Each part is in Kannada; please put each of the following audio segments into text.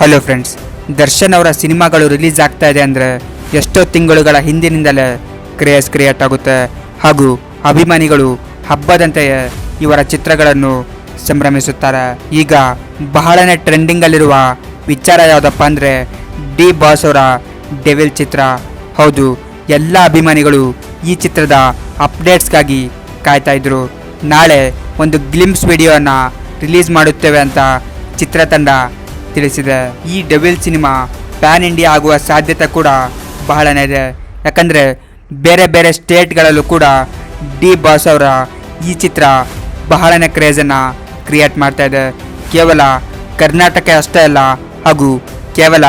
ಹಲೋ ಫ್ರೆಂಡ್ಸ್, ದರ್ಶನ್ ಅವರ ಸಿನಿಮಾಗಳು ರಿಲೀಸ್ ಆಗ್ತಾ ಇದೆ ಅಂದರೆ ಎಷ್ಟೋ ತಿಂಗಳುಗಳ ಹಿಂದಿನಿಂದಲೇ ಕ್ರೇಜ್ ಕ್ರಿಯೇಟ್ ಆಗುತ್ತೆ. ಹಾಗೂ ಅಭಿಮಾನಿಗಳು ಹಬ್ಬದಂತೆಯೇ ಇವರ ಚಿತ್ರಗಳನ್ನು ಸಂಭ್ರಮಿಸುತ್ತಾರೆ. ಈಗ ಬಹಳನೇ ಟ್ರೆಂಡಿಂಗಲ್ಲಿರುವ ವಿಚಾರ ಯಾವುದಪ್ಪ ಅಂದರೆ ಡಿ ಬಾಸ್ ಅವರ ಡೆವಿಲ್ ಚಿತ್ರ. ಹೌದು, ಎಲ್ಲ ಅಭಿಮಾನಿಗಳು ಈ ಚಿತ್ರದ ಅಪ್ಡೇಟ್ಸ್ಗಾಗಿ ಕಾಯ್ತಾ ಇದ್ರು. ನಾಳೆ ಒಂದು ಗ್ಲಿಮ್ಸ್ ವಿಡಿಯೋನ ರಿಲೀಸ್ ಮಾಡುತ್ತೇವೆ ಅಂತ ಚಿತ್ರತಂಡ ತಿಳಿಸಿದೆ ಈ ಡಬಲ್ ಸಿನಿಮಾ ಪ್ಯಾನ್ ಇಂಡಿಯಾ ಆಗುವ ಸಾಧ್ಯತೆ ಕೂಡ ಬಹಳನೇ ಇದೆ. ಯಾಕಂದರೆ ಬೇರೆ ಬೇರೆ ಸ್ಟೇಟ್ಗಳಲ್ಲೂ ಕೂಡ ಡಿ ಬಾಸ್ ಅವರ ಈ ಚಿತ್ರ ಬಹಳನೇ ಕ್ರೇಜನ್ನು ಕ್ರಿಯೇಟ್ ಮಾಡ್ತಾ ಇದೆ. ಕೇವಲ ಕರ್ನಾಟಕ ಅಷ್ಟೇ ಅಲ್ಲ ಹಾಗೂ ಕೇವಲ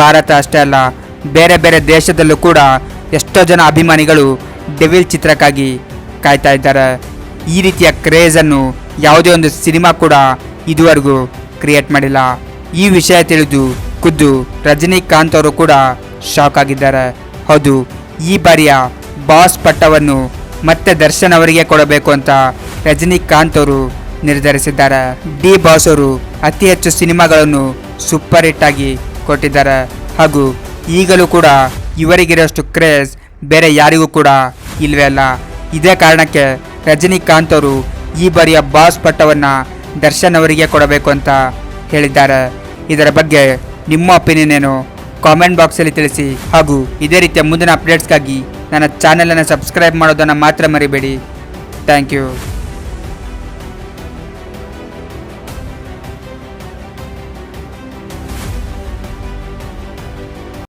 ಭಾರತ ಅಷ್ಟೇ ಅಲ್ಲ, ಬೇರೆ ಬೇರೆ ದೇಶದಲ್ಲೂ ಕೂಡ ಎಷ್ಟೋ ಜನ ಅಭಿಮಾನಿಗಳು ಡೆವಿಲ್ ಚಿತ್ರಕ್ಕಾಗಿ ಕಾಯ್ತಾ ಇದ್ದಾರೆ. ಈ ರೀತಿಯ ಕ್ರೇಜನ್ನು ಯಾವುದೇ ಒಂದು ಸಿನಿಮಾ ಕೂಡ ಇದುವರೆಗೂ ಕ್ರಿಯೇಟ್ ಮಾಡಿಲ್ಲ. ಈ ವಿಷಯ ತಿಳಿದು ಖುದ್ದು ರಜನಿಕಾಂತ್ ಅವರು ಕೂಡ ಶಾಕ್ ಆಗಿದ್ದಾರೆ. ಹೌದು, ಈ ಬಾರಿಯ ಬಾಸ್ ಪಟ್ಟವನ್ನು ಮತ್ತೆ ದರ್ಶನ್ ಅವರಿಗೆ ಕೊಡಬೇಕು ಅಂತ ರಜನಿಕಾಂತ್ ಅವರು ನಿರ್ಧರಿಸಿದ್ದಾರೆ. ಡಿ ಬಾಸ್ ಅವರು ಅತಿ ಹೆಚ್ಚು ಸಿನಿಮಾಗಳನ್ನು ಸೂಪರ್ ಹಿಟ್ ಆಗಿ ಕೊಟ್ಟಿದ್ದಾರೆ. ಹಾಗೂ ಈಗಲೂ ಕೂಡ ಇವರಿಗಿರೋಷ್ಟು ಕ್ರೇಜ್ ಬೇರೆ ಯಾರಿಗೂ ಕೂಡ ಇಲ್ಲವೇ ಅಲ್ಲ. ಇದೇ ಕಾರಣಕ್ಕೆ ರಜನಿಕಾಂತ್ ಅವರು ಈ ಬಾರಿಯ ಬಾಸ್ ಪಟ್ಟವನ್ನು ದರ್ಶನ್ ಅವರಿಗೆ ಕೊಡಬೇಕು ಅಂತ ಹೇಳಿದ್ದಾರೆ. ಇದರ ಬಗ್ಗೆ ನಿಮ್ಮ ಒಪಿನಿಯನ್ ಏನು? ಕಾಮೆಂಟ್ ಬಾಕ್ಸಲ್ಲಿ ತಿಳಿಸಿ. ಹಾಗೂ ಇದೇ ರೀತಿಯ ಮುಂದಿನ ಅಪ್ಡೇಟ್ಸ್ಗಾಗಿ ನನ್ನ ಚಾನಲನ್ನು ಸಬ್ಸ್ಕ್ರೈಬ್ ಮಾಡೋದನ್ನು ಮಾತ್ರ ಮರಿಬೇಡಿ. Thank you